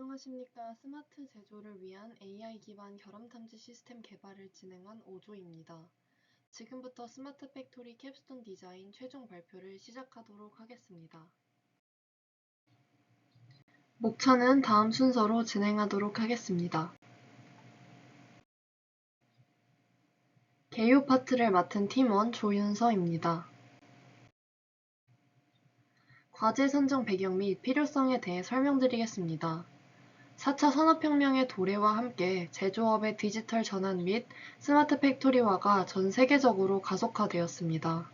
안녕하십니까. 스마트 제조를 위한 AI 기반 결함 탐지 시스템 개발을 진행한 오조입니다. 지금부터 스마트 팩토리 캡스톤 디자인 최종 발표를 시작하도록 하겠습니다. 목차는 다음 순서로 진행하도록 하겠습니다. 개요 파트를 맡은 팀원 조윤서입니다. 과제 선정 배경 및 필요성에 대해 설명드리겠습니다. 4차 산업혁명의 도래와 함께 제조업의 디지털 전환 및 스마트 팩토리화가 전 세계적으로 가속화되었습니다.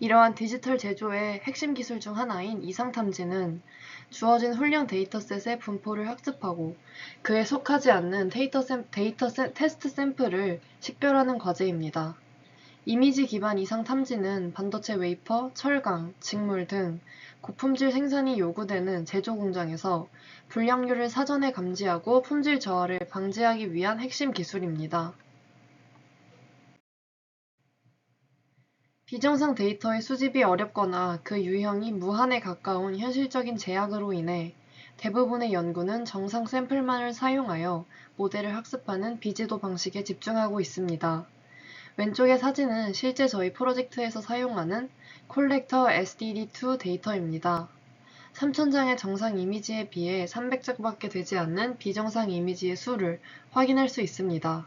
이러한 디지털 제조의 핵심 기술 중 하나인 이상탐지는 주어진 훈련 데이터셋의 분포를 학습하고 그에 속하지 않는 데이터, 샘, 데이터 샘, 테스트 샘플을 식별하는 과제입니다. 이미지 기반 이상 탐지는 반도체 웨이퍼, 철강, 직물 등 고품질 생산이 요구되는 제조 공장에서 불량률을 사전에 감지하고 품질 저하를 방지하기 위한 핵심 기술입니다. 비정상 데이터의 수집이 어렵거나 그 유형이 무한에 가까운 현실적인 제약으로 인해 대부분의 연구는 정상 샘플만을 사용하여 모델을 학습하는 비지도 방식에 집중하고 있습니다. 왼쪽의 사진은 실제 저희 프로젝트에서 사용하는 콜렉터 SDD2 데이터입니다. 3000장의 정상 이미지에 비해 300장밖에 되지 않는 비정상 이미지의 수를 확인할 수 있습니다.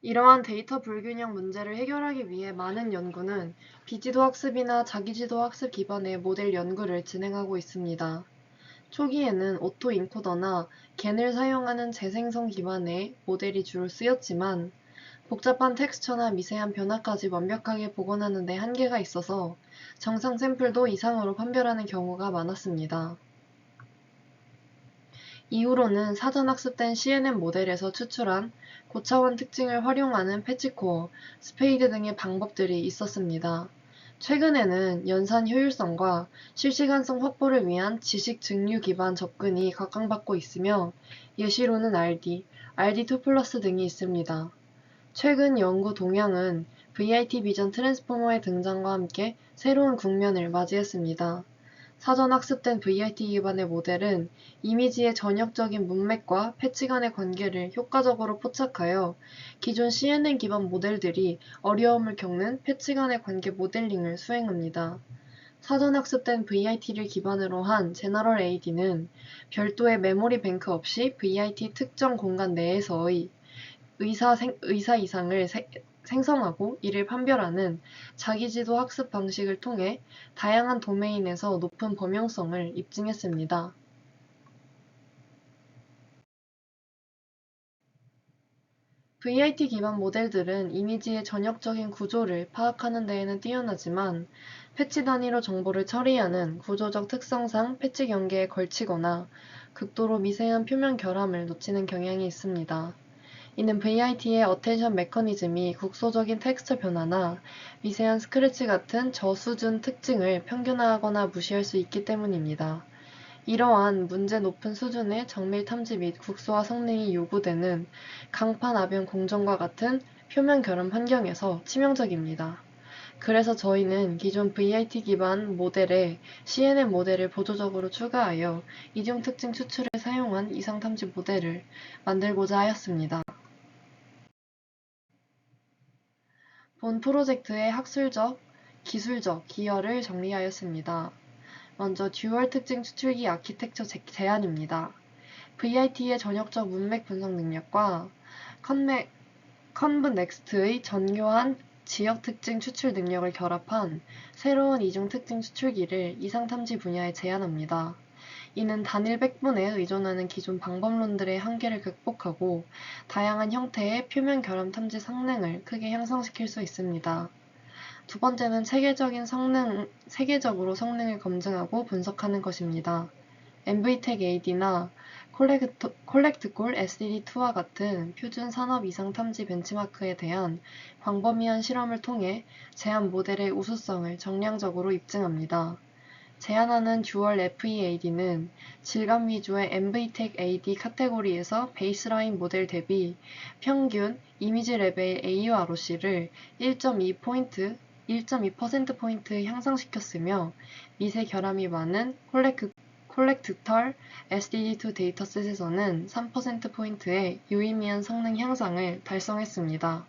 이러한 데이터 불균형 문제를 해결하기 위해 많은 연구는 비지도 학습이나 자기지도 학습 기반의 모델 연구를 진행하고 있습니다. 초기에는 오토 인코더나 겐을 사용하는 재생성 기반의 모델이 주로 쓰였지만 복잡한 텍스처나 미세한 변화까지 완벽하게 복원하는 데 한계가 있어서 정상 샘플도 이상으로 판별하는 경우가 많았습니다. 이후로는 사전 학습된 CNN 모델에서 추출한 고차원 특징을 활용하는 패치코어, 스페이드 등의 방법들이 있었습니다. 최근에는 연산 효율성과 실시간성 확보를 위한 지식 증류 기반 접근이 각광받고 있으며 예시로는 RD, RD2 플러스 등이 있습니다. 최근 연구 동향은 VIT 비전 트랜스포머의 등장과 함께 새로운 국면을 맞이했습니다. 사전 학습된 VIT 기반의 모델은 이미지의 전역적인 문맥과 패치 간의 관계를 효과적으로 포착하여 기존 CNN 기반 모델들이 어려움을 겪는 패치 간의 관계 모델링을 수행합니다. 사전 학습된 VIT를 기반으로 한 제너럴 AD는 별도의 메모리 뱅크 없이 VIT 특정 공간 내에서의 의사, 생, 의사 이상을 세, 생성하고 이를 판별하는 자기지도 학습 방식을 통해 다양한 도메인에서 높은 범용성을 입증했습니다. VIT 기반 모델들은 이미지의 전역적인 구조를 파악하는 데에는 뛰어나지만 패치 단위로 정보를 처리하는 구조적 특성상 패치 경계에 걸치거나 극도로 미세한 표면 결함을 놓치는 경향이 있습니다. 이는 VIT의 어텐션 메커니즘이 국소적인 텍스처 변화나 미세한 스크래치 같은 저수준 특징을 평균화하거나 무시할 수 있기 때문입니다. 이러한 문제 높은 수준의 정밀 탐지 및 국소화 성능이 요구되는 강판 아변 공정과 같은 표면 결함 환경에서 치명적입니다. 그래서 저희는 기존 VIT 기반 모델에 CNN 모델을 보조적으로 추가하여 이중 특징 추출에 사용한 이상 탐지 모델을 만들고자 하였습니다. 본 프로젝트의 학술적, 기술적 기여를 정리하였습니다. 먼저 듀얼 특징 추출기 아키텍처 제안입니다. VIT의 전역적 문맥 분석 능력과 컨맥, 컨브 넥스트의 전교한 지역 특징 추출 능력을 결합한 새로운 이중 특징 추출기를 이상 탐지 분야에 제안합니다. 이는 단일 백분에 의존하는 기존 방법론들의 한계를 극복하고 다양한 형태의 표면 결함 탐지 성능을 크게 향상시킬 수 있습니다. 두 번째는 체계적인 성능, 세계적으로 성능을 검증하고 분석하는 것입니다. MVTech AD나 콜렉트, 콜렉트 콜 SDD2와 같은 표준 산업 이상 탐지 벤치마크에 대한 광범위한 실험을 통해 제한 모델의 우수성을 정량적으로 입증합니다. 제안하는 듀얼 FEAD는 질감 위주의 MVTech AD 카테고리에서 베이스라인 모델 대비 평균 이미지 레벨 A와 ROC를 1.2포인트 1.2%포인트 향상시켰으며 미세 결함이 많은 콜렉트털 SDD2 데이터셋에서는 3%포인트의 유의미한 성능 향상을 달성했습니다.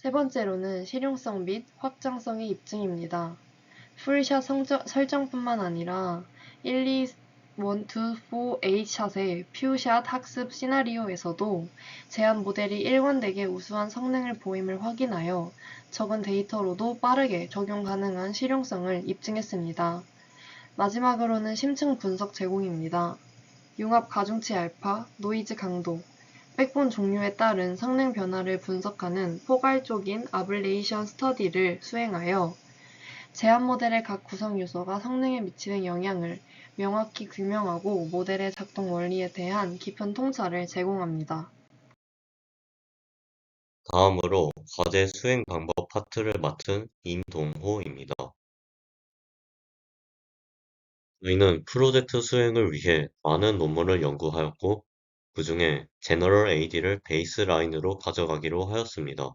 세 번째로는 실용성 및 확장성의 입증입니다. 풀샷 설정뿐만 아니라 1, 2, 1, 2, 4, 8샷의 퓨샷 학습 시나리오에서도 제한 모델이 일관되게 우수한 성능을 보임을 확인하여 적은 데이터로도 빠르게 적용 가능한 실용성을 입증했습니다. 마지막으로는 심층 분석 제공입니다. 융합 가중치 알파, 노이즈 강도, 백본 종류에 따른 성능 변화를 분석하는 포괄적인 아블레이션 스터디를 수행하여 제한 모델의 각 구성 요소가 성능에 미치는 영향을 명확히 규명하고 모델의 작동 원리에 대한 깊은 통찰을 제공합니다. 다음으로 과제 수행 방법 파트를 맡은 임동호입니다. 저희는 프로젝트 수행을 위해 많은 논문을 연구하였고 그 중에 General AD를 베이스 라인으로 가져가기로 하였습니다.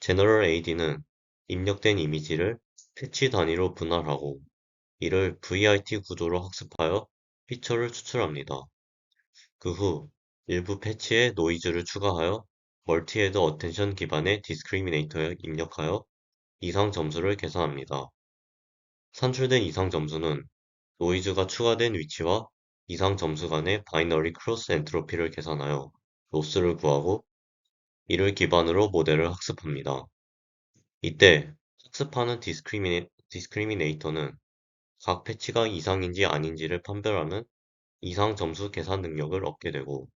General AD는 입력된 이미지를 패치 단위로 분할하고 이를 VIT 구조로 학습하여 피처를 추출합니다. 그 후 일부 패치에 노이즈를 추가하여 멀티헤드 어텐션 기반의 디스크리미네이터에 입력하여 이상 점수를 계산합니다. 산출된 이상 점수는 노이즈가 추가된 위치와 이상 점수 간의 바이너리 크로스 엔트로피를 계산하여 로스를 구하고 이를 기반으로 모델을 학습합니다. 이때 학습하는 디스크리미네, 디스크리미네이터는 각 패치가 이상인지 아닌지를 판별하는 이상 점수 계산 능력을 얻게 되고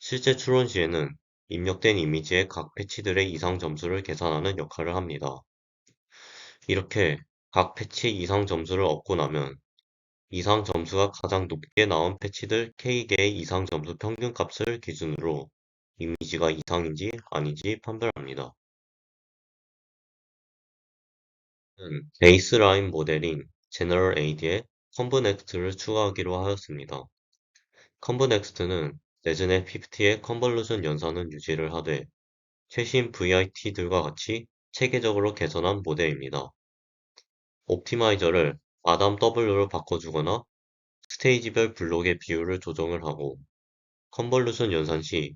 실제 추론 시에는 입력된 이미지의 각 패치들의 이상 점수를 계산하는 역할을 합니다. 이렇게 각 패치 이상 점수를 얻고 나면 이상 점수가 가장 높게 나온 패치들 K개의 이상 점수 평균값을 기준으로 이미지가 이상인지 아닌지 판별합니다. 베이스라인 모델인 General AD에 컨브넥스트를 추가하기로 하였습니다. 컨브넥스트는 레즈넷 50의 컨볼루션 연산은 유지를 하되 최신 VIT들과 같이 체계적으로 개선한 모델입니다. 옵티마이저를 아담 W로 바꿔주거나 스테이지별 블록의 비율을 조정을 하고 컨볼루션 연산 시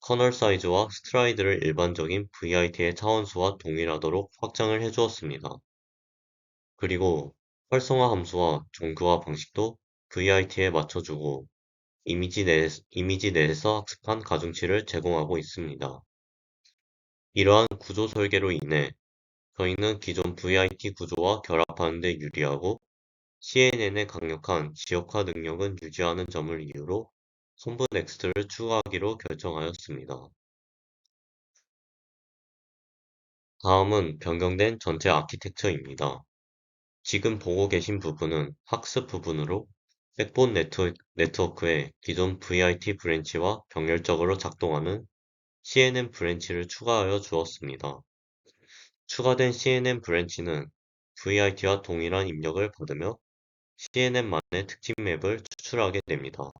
커널 사이즈와 스트라이드를 일반적인 VIT의 차원수와 동일하도록 확장을 해주었습니다. 그리고 활성화 함수와 종교화 방식도 VIT에 맞춰주고 이미지, 내, 이미지 내에서 학습한 가중치를 제공하고 있습니다. 이러한 구조 설계로 인해 저희는 기존 VIT 구조와 결합하는 데 유리하고 CNN의 강력한 지역화 능력은 유지하는 점을 이유로 손분 넥스트를 추가하기로 결정하였습니다. 다음은 변경된 전체 아키텍처입니다. 지금 보고 계신 부분은 학습 부분으로 백본 네트워크에 기존 VIT 브랜치와 병렬적으로 작동하는 CNN 브랜치를 추가하여 주었습니다. 추가된 CNN 브랜치는 VIT와 동일한 입력을 받으며 CNN만의 특징 맵을 추출하게 됩니다.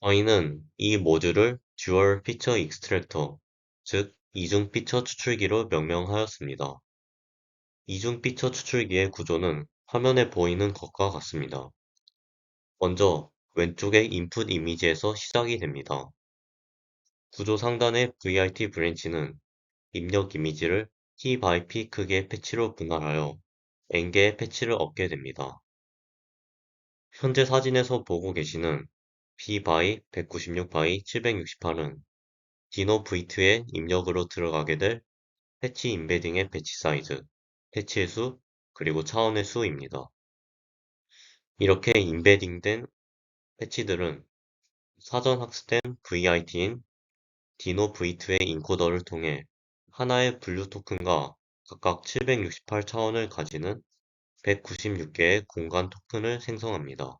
저희는 이 모듈을 Dual Feature Extractor, 즉 이중 피처 추출기로 명명하였습니다. 이중 피처 추출기의 구조는 화면에 보이는 것과 같습니다. 먼저 왼쪽의 인풋 이미지에서 시작이 됩니다. 구조 상단의 VIT 브랜치는 입력 이미지를 T by P 크기의 패치로 분할하여 N개의 패치를 얻게 됩니다. 현재 사진에서 보고 계시는 P by 196 by 768은 디노 V2의 입력으로 들어가게 될 패치 임베딩의 패치 사이즈, 패치의 수, 그리고 차원의 수입니다. 이렇게 임베딩된 패치들은 사전 학습된 VIT인 디노 V2의 인코더를 통해 하나의 분류 토큰과 각각 768 차원을 가지는 196개의 공간 토큰을 생성합니다.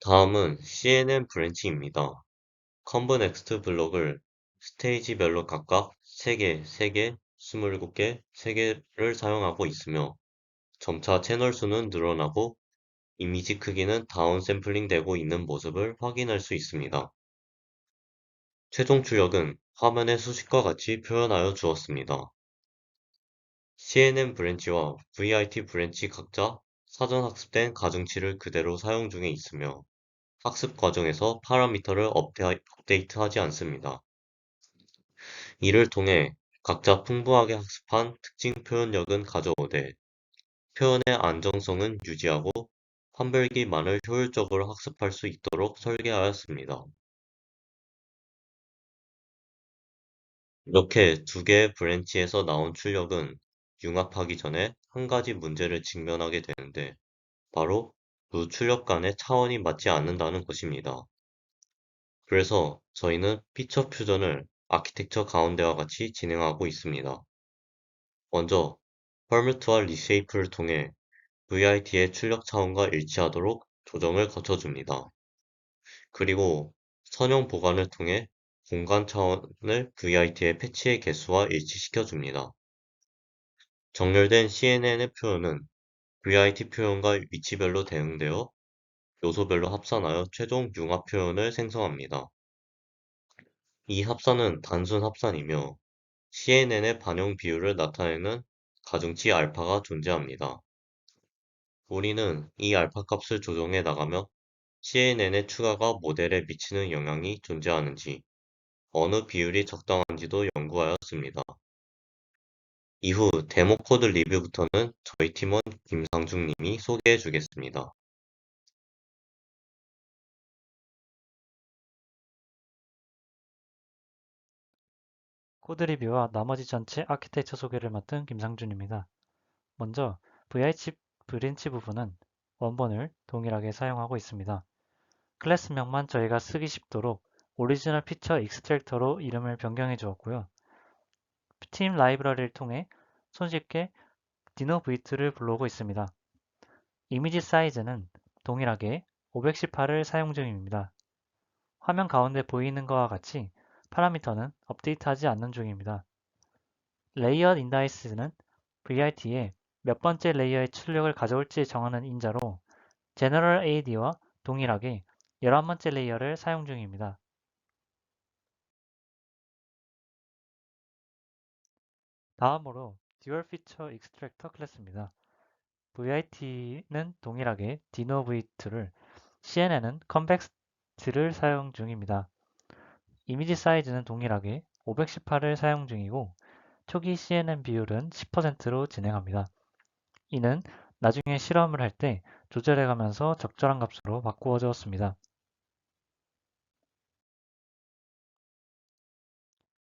다음은 CNN 브랜치입니다. 컨브 넥스트 블록을 스테이지별로 각각 3개, 3개, 27개, 3개를 사용하고 있으며 점차 채널 수는 늘어나고 이미지 크기는 다운 샘플링 되고 있는 모습을 확인할 수 있습니다. 최종 출력은 화면의 수식과 같이 표현하여 주었습니다. CNN 브랜치와 VIT 브랜치 각자 사전 학습된 가중치를 그대로 사용 중에 있으며 학습 과정에서 파라미터를 업데이트하지 않습니다. 이를 통해 각자 풍부하게 학습한 특징 표현력은 가져오되 표현의 안정성은 유지하고 판별기만을 효율적으로 학습할 수 있도록 설계하였습니다. 이렇게 두 개의 브랜치에서 나온 출력은 융합하기 전에 한 가지 문제를 직면하게 되는데 바로 두 출력 간의 차원이 맞지 않는다는 것입니다. 그래서 저희는 피처 퓨전을 아키텍처 가운데와 같이 진행하고 있습니다. 먼저 퍼뮤트와 리쉐이프를 통해 VIT의 출력 차원과 일치하도록 조정을 거쳐줍니다. 그리고 선형 보관을 통해 공간 차원을 VIT의 패치의 개수와 일치시켜 줍니다. 정렬된 CNN의 표현은 VIT 표현과 위치별로 대응되어 요소별로 합산하여 최종 융합 표현을 생성합니다. 이 합산은 단순 합산이며 CNN의 반영 비율을 나타내는 가중치 알파가 존재합니다. 우리는 이 알파 값을 조정해 나가며 CNN의 추가가 모델에 미치는 영향이 존재하는지 어느 비율이 적당한지도 연구하였습니다. 이후 데모 코드 리뷰부터는 저희 팀원 김상중 님이 소개해 주겠습니다. 코드 리뷰와 나머지 전체 아키텍처 소개를 맡은 김상준입니다. 먼저 VIC 브랜치 부분은 원본을 동일하게 사용하고 있습니다. 클래스명만 저희가 쓰기 쉽도록 오리지널 피처 익스트랙터로 이름을 변경해 주었고요. 팀 라이브러리를 통해 손쉽게 디노 v2를 불러오고 있습니다. 이미지 사이즈는 동일하게 518을 사용 중입니다. 화면 가운데 보이는 것과 같이 파라미터는 업데이트하지 않는 중입니다. 레이어 인다이스는 VIT의 몇 번째 레이어의 출력을 가져올지 정하는 인자로 General AD와 동일하게 11번째 레이어를 사용 중입니다. 다음으로 Dual Feature Extractor 클래스입니다. VIT는 동일하게 Dino V2를, CNN은 Convex를 사용 중입니다. 이미지 사이즈는 동일하게 518을 사용 중이고 초기 CNN 비율은 10%로 진행합니다. 이는 나중에 실험을 할 때 조절해가면서 적절한 값으로 바꾸어 주었습니다.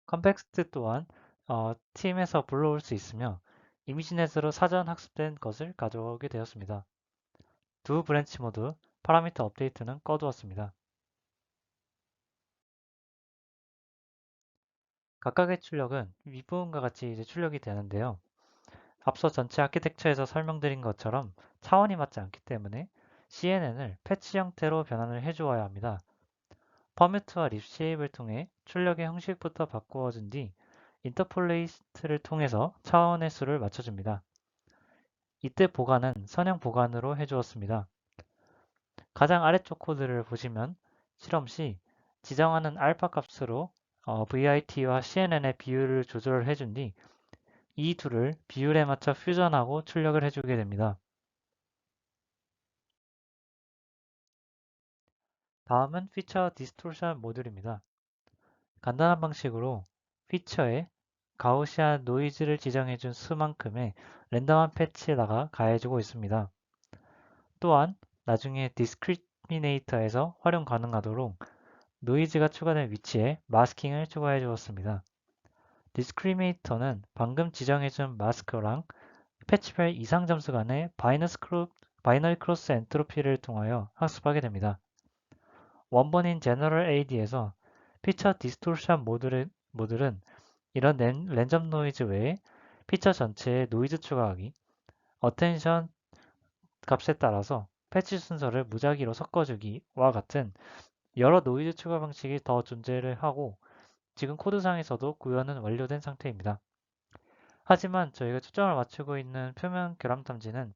컨텍스트 또한 어, 팀에서 불러올 수 있으며 이미지넷으로 사전 학습된 것을 가져오게 되었습니다. 두 브랜치 모두 파라미터 업데이트는 꺼두었습니다. 각각의 출력은 윗부분과 같이 이제 출력이 되는데요. 앞서 전체 아키텍처에서 설명드린 것처럼 차원이 맞지 않기 때문에 CNN을 패치 형태로 변환을 해주어야 합니다. 퍼뮤트와 립쉐입을 통해 출력의 형식부터 바꾸어준 뒤 인터폴레이트를 통해서 차원의 수를 맞춰줍니다. 이때 보관은 선형 보관으로 해주었습니다. 가장 아래쪽 코드를 보시면 실험 시 지정하는 알파 값으로 어, VIT와 CNN의 비율을 조절을 해준 뒤 이 둘을 비율에 맞춰 퓨전하고 출력을 해주게 됩니다. 다음은 피처 디스토션 모듈입니다. 간단한 방식으로 피처에 가우시안 노이즈를 지정해준 수만큼의 랜덤한 패치에다가 가해주고 있습니다. 또한 나중에 디스크리미네이터에서 활용 가능하도록 노이즈가 추가된 위치에 마스킹을 추가해 주었습니다. 디스크리미네이터는 방금 지정해준 마스크랑 패치별 이상 점수 간의 바이너리 크로스 엔트로피를 통하여 학습하게 됩니다. 원본인 General AD에서 피처 디스토션 모듈은 이런 랜, 랜점 노이즈 외에 피처 전체에 노이즈 추가하기, 어텐션 값에 따라서 패치 순서를 무작위로 섞어주기와 같은 여러 노이즈 추가 방식이 더 존재를 하고 지금 코드상에서도 구현은 완료된 상태입니다. 하지만 저희가 초점을 맞추고 있는 표면 결함 탐지는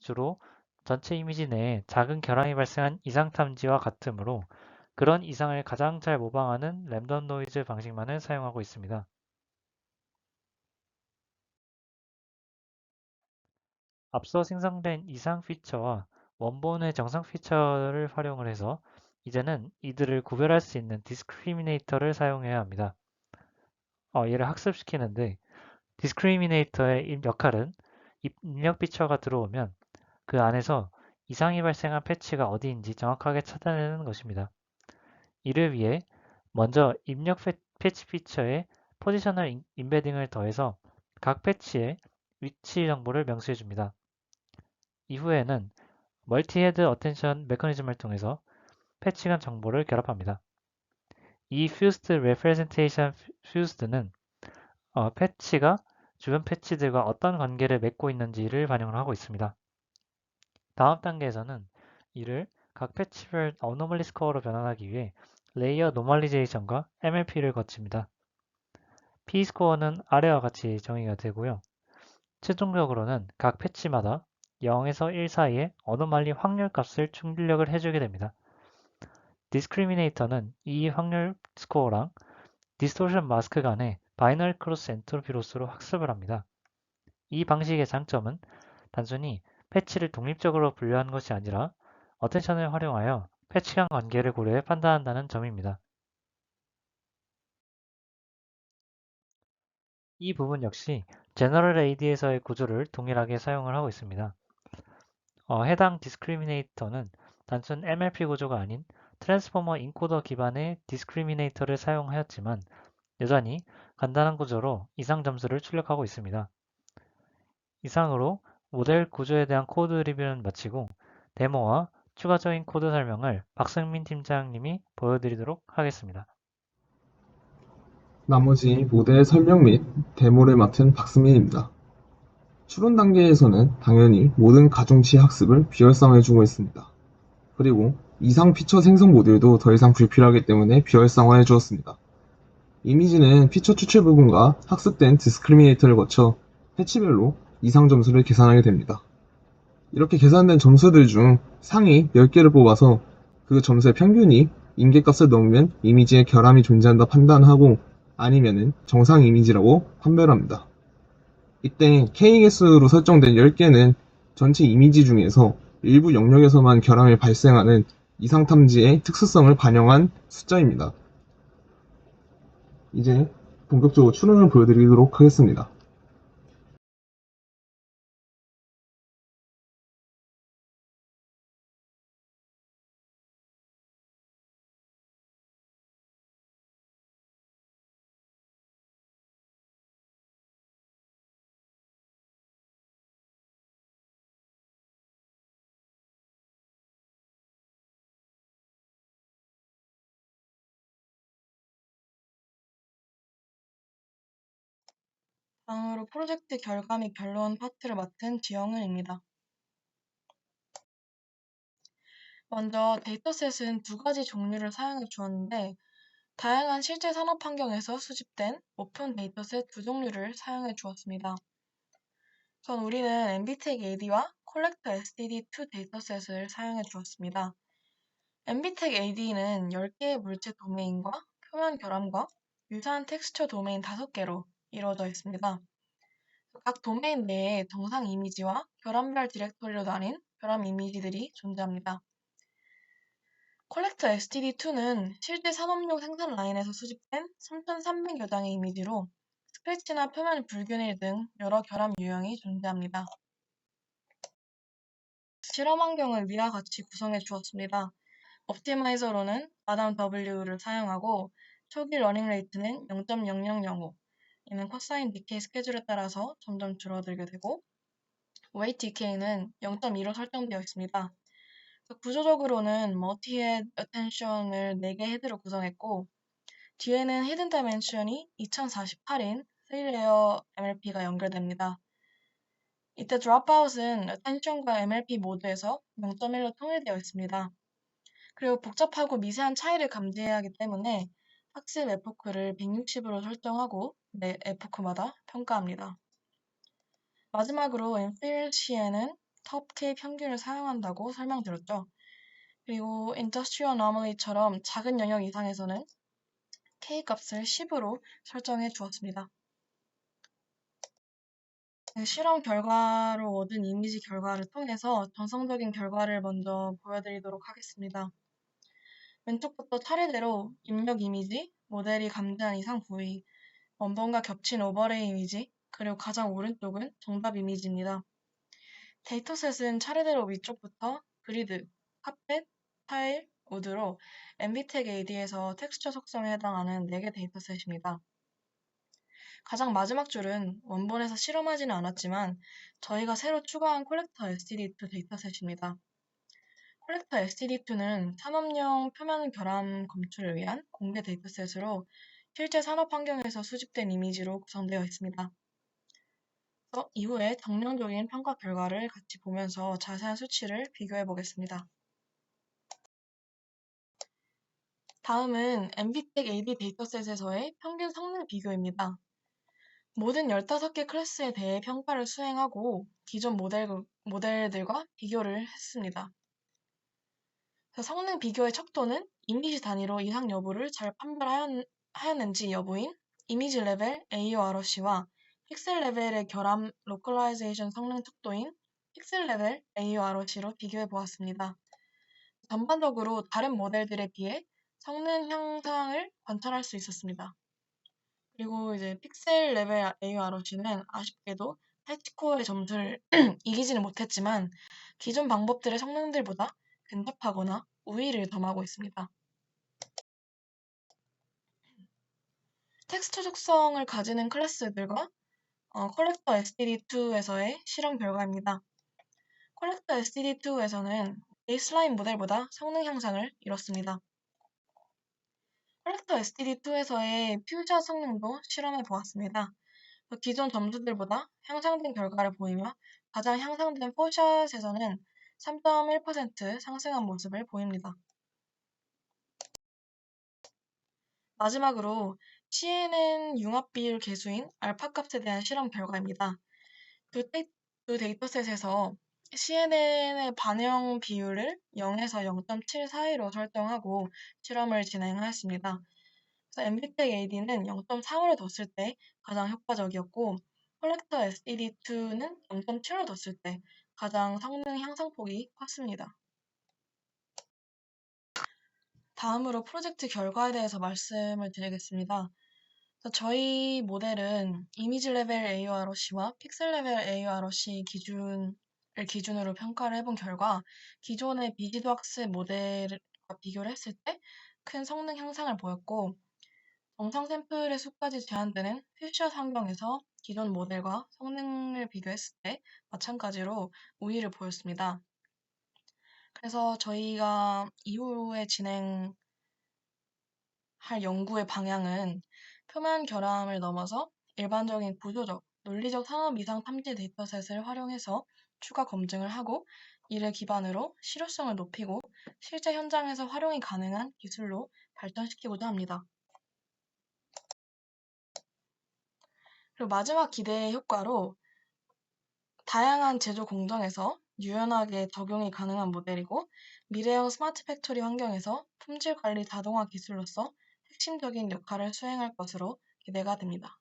주로 전체 이미지 내에 작은 결함이 발생한 이상 탐지와 같으므로 그런 이상을 가장 잘 모방하는 랜덤 노이즈 방식만을 사용하고 있습니다. 앞서 생성된 이상 피처와 원본의 정상 피처를 활용을 해서 이제는 이들을 구별할 수 있는 디스크리미네이터를 사용해야 합니다. 어, 얘를 학습시키는데 디스크리미네이터의 역할은 입력 피처가 들어오면 그 안에서 이상이 발생한 패치가 어디인지 정확하게 찾아내는 것입니다. 이를 위해 먼저 입력 패치 피처에 포지셔널 인베딩을 더해서 각 패치의 위치 정보를 명시해 줍니다. 이후에는 멀티헤드 어텐션 메커니즘을 통해서 패치 간 정보를 결합합니다. 이 fused representation fused는 어, 패치가 주변 패치들과 어떤 관계를 맺고 있는지를 반영을 하고 있습니다. 다음 단계에서는 이를 각 패치별 어노멀리 스코어로 변환하기 위해 레이어 노멀리제이션과 MLP를 거칩니다. P스코어는 아래와 같이 정의가 되고요. 최종적으로는 각 패치마다 0에서 1 사이의 어노말리 확률 값을 출력을 해주게 됩니다. 디스크리미네이터는 이 확률 스코어랑 디스토션 마스크 간의 바이너리 크로스 엔트로피 로스로 학습을 합니다. 이 방식의 장점은 단순히 패치를 독립적으로 분류하는 것이 아니라 어텐션을 활용하여 패치 간 관계를 고려해 판단한다는 점입니다. 이 부분 역시 제너럴 AD에서의 구조를 동일하게 사용을 하고 있습니다. 어, 해당 디스크리미네이터는 단순 MLP 구조가 아닌 트랜스포머 인코더 기반의 디스크리미네이터를 사용하였지만 여전히 간단한 구조로 이상 점수를 출력하고 있습니다. 이상으로 모델 구조에 대한 코드 리뷰는 마치고 데모와 추가적인 코드 설명을 박승민 팀장님이 보여드리도록 하겠습니다. 나머지 모델 설명 및 데모를 맡은 박승민입니다. 추론 단계에서는 당연히 모든 가중치 학습을 비활성화해주고 있습니다. 그리고 이상 피처 생성 모듈도 더 이상 불필요하기 때문에 비활성화해 주었습니다. 이미지는 피처 추출 부분과 학습된 디스크리미네이터를 거쳐 패치별로 이상 점수를 계산하게 됩니다. 이렇게 계산된 점수들 중 상위 10개를 뽑아서 그 점수의 평균이 임계값을 넘으면 이미지에 결함이 존재한다 판단하고 아니면은 정상 이미지라고 판별합니다. 이때 K 개수로 설정된 10개는 전체 이미지 중에서 일부 영역에서만 결함이 발생하는 이상 탐지의 특수성을 반영한 숫자입니다. 이제 본격적으로 추론을 보여드리도록 하겠습니다. 다음으로 프로젝트 결과 및 결론 파트를 맡은 지영은입니다. 먼저 데이터셋은 두 가지 종류를 사용해 주었는데 다양한 실제 산업 환경에서 수집된 오픈 데이터셋 두 종류를 사용해 주었습니다. 우선 우리는 MBTech AD와 콜렉터 STD2 데이터셋을 사용해 주었습니다. MBTech AD는 10개의 물체 도메인과 표면 결함과 유사한 텍스처 도메인 5개로 이루어져 있습니다. 각 도메인 내에 정상 이미지와 결함별 디렉토리로 나뉜 결함 이미지들이 존재합니다. 콜렉터 STD2는 실제 산업용 생산 라인에서 수집된 3,300여 장의 이미지로 스크래치나 표면 불균일 등 여러 결함 유형이 존재합니다. 실험 환경을 위와 같이 구성해 주었습니다. 옵티마이저로는 아담 W를 사용하고 초기 러닝 레이트는 0.0005, 이는 코사인 디케이 스케줄에 따라서 점점 줄어들게 되고 웨이트 디케이는 0.2로 설정되어 있습니다. 구조적으로는 멀티헤드 어텐션을 4개 헤드로 구성했고 뒤에는 히든 다이멘션이 2048인 3레어 MLP가 연결됩니다. 이때 드롭아웃은 어텐션과 MLP 모드에서 0.1로 통일되어 있습니다. 그리고 복잡하고 미세한 차이를 감지해야 하기 때문에 학습 에포크를 160으로 설정하고 매 에포크마다 평가합니다. 마지막으로 인피니시에는 톱K 평균을 사용한다고 설명드렸죠. 그리고 Industrial Anomaly처럼 작은 영역 이상에서는 k 값을 10으로 설정해 주었습니다. 네, 실험 결과로 얻은 이미지 결과를 통해서 정성적인 결과를 먼저 보여드리도록 하겠습니다. 왼쪽부터 차례대로 입력 이미지, 모델이 감지한 이상 부위, 원본과 겹친 오버레이 이미지, 그리고 가장 오른쪽은 정답 이미지입니다. 데이터셋은 차례대로 위쪽부터 그리드, 카펫, 타일, 우드로 MBTEC AD에서 텍스처 속성에 해당하는 4개 데이터셋입니다. 가장 마지막 줄은 원본에서 실험하지는 않았지만 저희가 새로 추가한 콜렉터 STD2 데이터셋입니다. 콜렉터 STD2는 산업용 표면 결함 검출을 위한 공개 데이터셋으로 실제 산업 환경에서 수집된 이미지로 구성되어 있습니다. 이후에 정량적인 평가 결과를 같이 보면서 자세한 수치를 비교해 보겠습니다. 다음은 MBTEC AD 데이터셋에서의 평균 성능 비교입니다. 모든 15개 클래스에 대해 평가를 수행하고 기존 모델, 모델들과 비교를 했습니다. 성능 비교의 척도는 이미지 단위로 이상 여부를 잘 판별하였는지 여부인 이미지 레벨 AORC와 픽셀 레벨의 결함 로컬라이제이션 성능 척도인 픽셀 레벨 AORC로 비교해 보았습니다. 전반적으로 다른 모델들에 비해 성능 향상을 관찰할 수 있었습니다. 그리고 이제 픽셀 레벨 AORC는 아쉽게도 패치코어의 점수를 이기지는 못했지만 기존 방법들의 성능들보다 근접하거나 우위를 점하고 있습니다. 텍스처 속성을 가지는 클래스들과 어, 컬렉터 STD2에서의 실험 결과입니다. 컬렉터 STD2에서는 베이스라인 모델보다 성능 향상을 이뤘습니다. 컬렉터 STD2에서의 퓨저 성능도 실험해 보았습니다. 기존 점수들보다 향상된 결과를 보이며 가장 향상된 포샷에서는 3.1% 상승한 모습을 보입니다. 마지막으로 CNN 융합 비율 계수인 알파 값에 대한 실험 결과입니다. 두, 데이, 두 데이터셋에서 CNN의 반영 비율을 0에서 0.7 사이로 설정하고 실험을 진행하였습니다. MBTEC AD는 0.3을 뒀을 때 가장 효과적이었고 콜렉터 SED2는 0.7을 뒀을 때 가장 성능 향상폭이 컸습니다. 다음으로 프로젝트 결과에 대해서 말씀을 드리겠습니다. 저희 모델은 이미지 레벨 AORC와 픽셀 레벨 AORC 기준을 기준으로 평가를 해본 결과 기존의 비지도 학습 모델과 비교를 했을 때 큰 성능 향상을 보였고 정상 샘플의 수까지 제한되는 퓨처 환경에서 기존 모델과 성능을 비교했을 때 마찬가지로 우위를 보였습니다. 그래서 저희가 이후에 진행할 연구의 방향은 표면 결함을 넘어서 일반적인 구조적, 논리적 산업 이상 탐지 데이터셋을 활용해서 추가 검증을 하고 이를 기반으로 실효성을 높이고 실제 현장에서 활용이 가능한 기술로 발전시키고자 합니다. 그리고 마지막 기대의 효과로 다양한 제조 공정에서 유연하게 적용이 가능한 모델이고 미래형 스마트 팩토리 환경에서 품질 관리 자동화 기술로서 핵심적인 역할을 수행할 것으로 기대가 됩니다.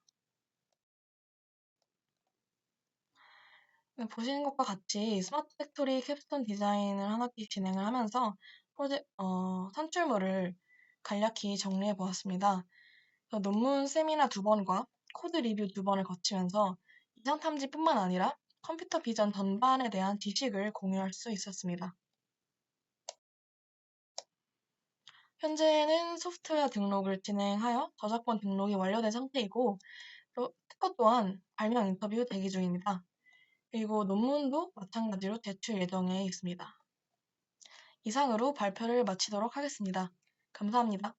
네, 보시는 것과 같이 스마트 팩토리 캡스톤 디자인을 한 학기 진행을 하면서 프로젝, 어, 산출물을 간략히 정리해 보았습니다. 논문 세미나 두 번과 코드 리뷰 두 번을 거치면서 이상 탐지뿐만 아니라 컴퓨터 비전 전반에 대한 지식을 공유할 수 있었습니다. 현재는 소프트웨어 등록을 진행하여 저작권 등록이 완료된 상태이고 특허 또한 발명 인터뷰 대기 중입니다. 그리고 논문도 마찬가지로 제출 예정에 있습니다. 이상으로 발표를 마치도록 하겠습니다. 감사합니다.